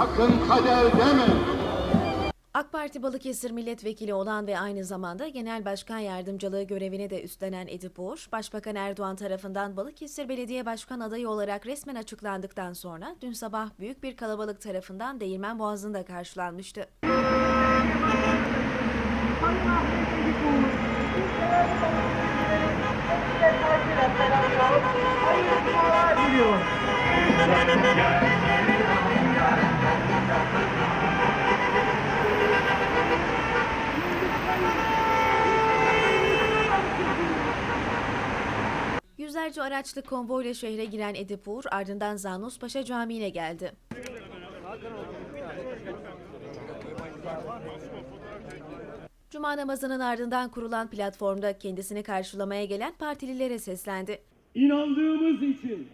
sakın kader deme. AK Parti Balıkesir Milletvekili olan ve aynı zamanda Genel Başkan Yardımcılığı görevini de üstlenen Edip Uğur, Başbakan Erdoğan tarafından Balıkesir Belediye Başkan adayı olarak resmen açıklandıktan sonra dün sabah büyük bir kalabalık tarafından Değirmen Boğazı'nda karşılanmıştı. Yüzlerce araçlı konvoyla şehre giren Edip Uğur ardından Zanus Paşa Camii'ne geldi. Cuma namazının ardından kurulan platformda kendisini karşılamaya gelen partililere seslendi. inandığımız için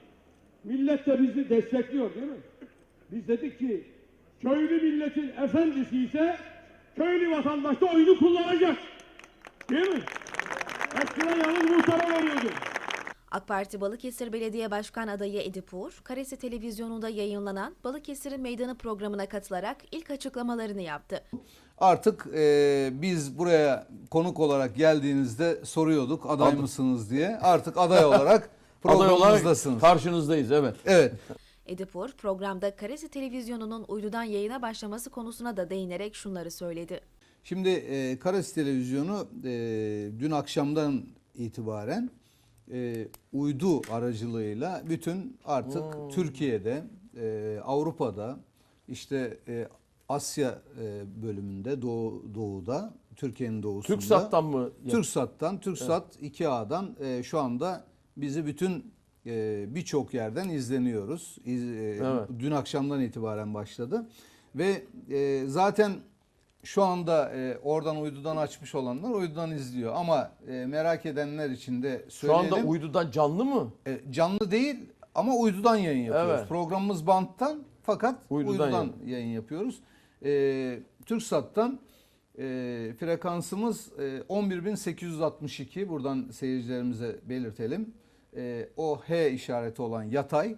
millet de bizi destekliyor değil mi? Biz dedik ki köylü milletin efendisi ise köylü vatandaş da oyunu kullanacak. Değil mi? Eskiden yalnız muhtara veriyordu. AK Parti Balıkesir Belediye Başkan adayı Edip Uğur, Karesi Televizyonu'nda yayınlanan Balıkesir'in Meydanı programına katılarak ilk açıklamalarını yaptı. Artık e, biz buraya konuk olarak geldiğinizde soruyorduk aday Aday. mısınız diye. Artık aday olarak Aday olarak programımızdasınız. karşınızdayız evet. Evet. Edip Uğur, programda Karesi Televizyonu'nun uydudan yayına başlaması konusuna da değinerek şunları söyledi. Şimdi e, Karasi Televizyonu e, dün akşamdan itibaren e, uydu aracılığıyla bütün artık Türkiye'de, e, Avrupa'da, işte e, Asya e, bölümünde, Doğu, Doğu'da, Türkiye'nin doğusunda. TürkSat'tan mı? TürkSat'tan, TürkSat 2A'dan e, şu anda bizi bütün e, birçok yerden izleniyoruz. İz- e, Evet. Dün akşamdan itibaren başladı ve e, zaten şu anda e, oradan uydudan açmış olanlar uydudan izliyor ama e, merak edenler için de Şu söyleyelim. anda uydudan canlı mı? E, canlı değil ama uydudan yayın yapıyoruz. Evet. Programımız banttan fakat Uydudan uydudan, yayın. yayın. yapıyoruz. E, TürkSat'tan e, frekansımız e, 11.862 buradan seyircilerimize belirtelim. E, o H işareti olan yatay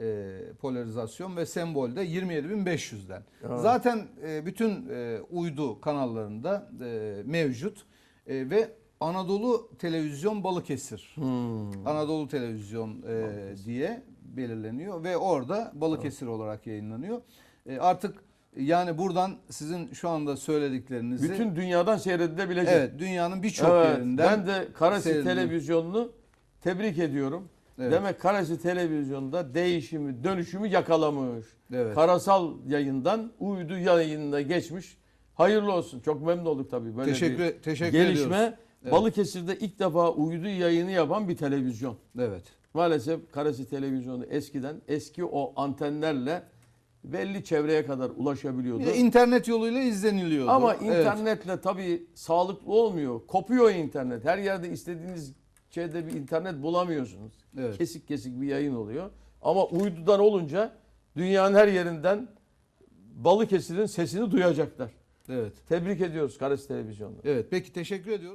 e, polarizasyon ve sembolde 27.500'den. Zaten e, bütün e, uydu kanallarında e, mevcut E, ve Anadolu Televizyon Balıkesir. Anadolu Televizyon e, diye belirleniyor ve orada Balıkesir olarak yayınlanıyor. E, artık yani buradan sizin şu anda söylediklerinizi Bütün dünyadan seyredilebilecek. evet dünyanın birçok Evet, yerinden ben de Karasi. Televizyonunu tebrik ediyorum. Evet. Demek Karasi Televizyonu'nda değişimi, dönüşümü yakalamış. Evet. Karasal yayından uydu yayınına geçmiş. Hayırlı olsun. Çok memnun olduk tabii. Böyle Teşekkür- bir teşekkür gelişme. ediyoruz. Evet. Balıkesir'de ilk defa uydu yayını yapan bir televizyon. Evet. Maalesef Karasi Televizyonu eskiden eski o antenlerle belli çevreye kadar ulaşabiliyordu. Bir de internet yoluyla izleniliyordu. Ama Evet. internetle tabii sağlıklı olmuyor. Kopuyor internet. Her yerde istediğiniz şeyde bir internet bulamıyorsunuz. Evet. Kesik kesik bir yayın oluyor. Ama uydudan olunca dünyanın her yerinden Balıkesir'in sesini duyacaklar. Evet. Tebrik ediyoruz Karasi Televizyonu. Evet. Peki teşekkür ediyorum.